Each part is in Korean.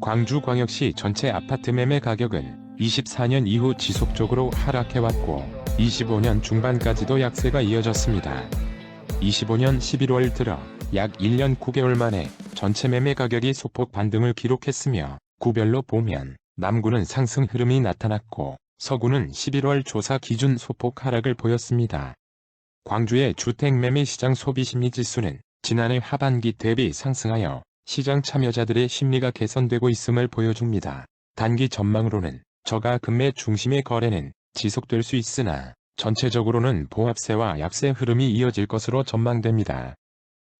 광주광역시 전체 아파트 매매 가격은 24년 이후 지속적으로 하락해왔고 25년 중반까지도 약세가 이어졌습니다. 25년 11월 들어 약 1년 9개월 만에 전체 매매 가격이 소폭 반등을 기록했으며 구별로 보면 남구는 상승 흐름이 나타났고 서구는 11월 조사 기준 소폭 하락을 보였습니다. 광주의 주택 매매 시장 소비 심리 지수는 지난해 하반기 대비 상승하여 시장 참여자들의 심리가 개선되고 있음을 보여줍니다. 단기 전망으로는 저가 금매 중심의 거래는 지속될 수 있으나 전체적으로는 보합세와 약세 흐름이 이어질 것으로 전망됩니다.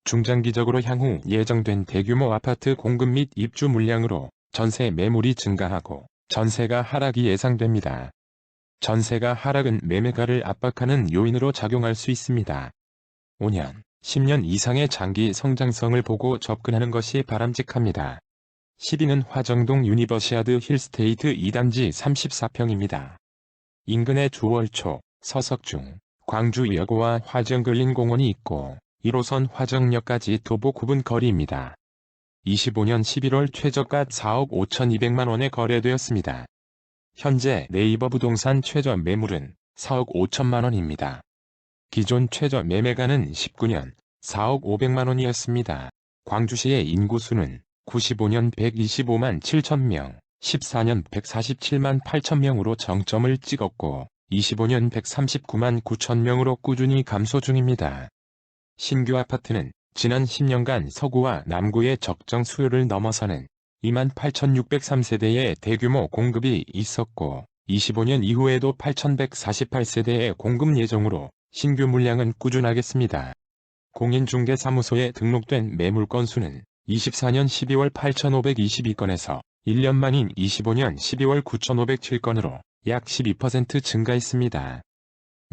중장기적으로 향후 예정된 대규모 아파트 공급 및 입주 물량으로 전세 매물이 증가하고 전세가 하락이 예상됩니다. 전세가 하락은 매매가를 압박하는 요인으로 작용할 수 있습니다. 5년, 10년 이상의 장기 성장성을 보고 접근하는 것이 바람직합니다. 12는 화정동 유니버시아드 힐스테이트 2단지 34평입니다. 인근에 주월초, 서석중, 광주여고와 화정근린공원이 있고 1호선 화정역까지 도보 9분 거리입니다. 25년 11월 최저가 4억 5,200만원에 거래되었습니다. 현재 네이버 부동산 최저 매물은 4억 5천만원입니다. 기존 최저 매매가는 19년 4억 500만원이었습니다. 광주시의 인구수는 95년 125만 7천 명, 14년 147만 8천 명으로 정점을 찍었고 25년 139만 9천 명으로 꾸준히 감소 중입니다. 신규 아파트는 지난 10년간 서구와 남구의 적정 수요를 넘어서는 28,603세대의 대규모 공급이 있었고 25년 이후에도 8,148세대의 공급 예정으로 신규 물량은 꾸준하겠습니다. 공인중개사무소에 등록된 매물 건수는 24년 12월 8,522건에서 1년 만인 25년 12월 9,507건으로 약 12% 증가했습니다.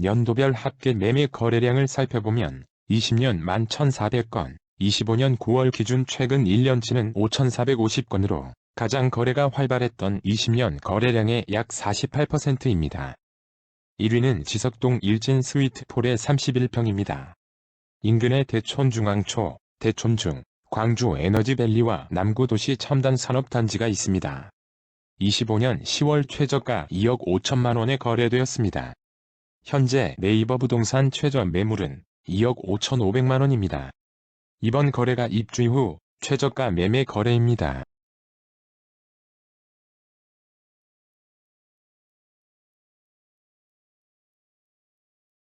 연도별 합계 매매 거래량을 살펴보면 20년 11,400건, 25년 9월 기준 최근 1년치는 5,450건으로 가장 거래가 활발했던 20년 거래량의 약 48%입니다. 1위는 지석동 일진 스위트폴의 31평입니다. 인근의 대촌중앙초, 대촌중, 광주 에너지밸리와 남구도시 첨단산업단지가 있습니다. 25년 10월 최저가 2억 5천만 원에 거래되었습니다. 현재 네이버 부동산 최저 매물은 2억 5천 5백만 원입니다. 이번 거래가 입주 후 최저가 매매 거래입니다.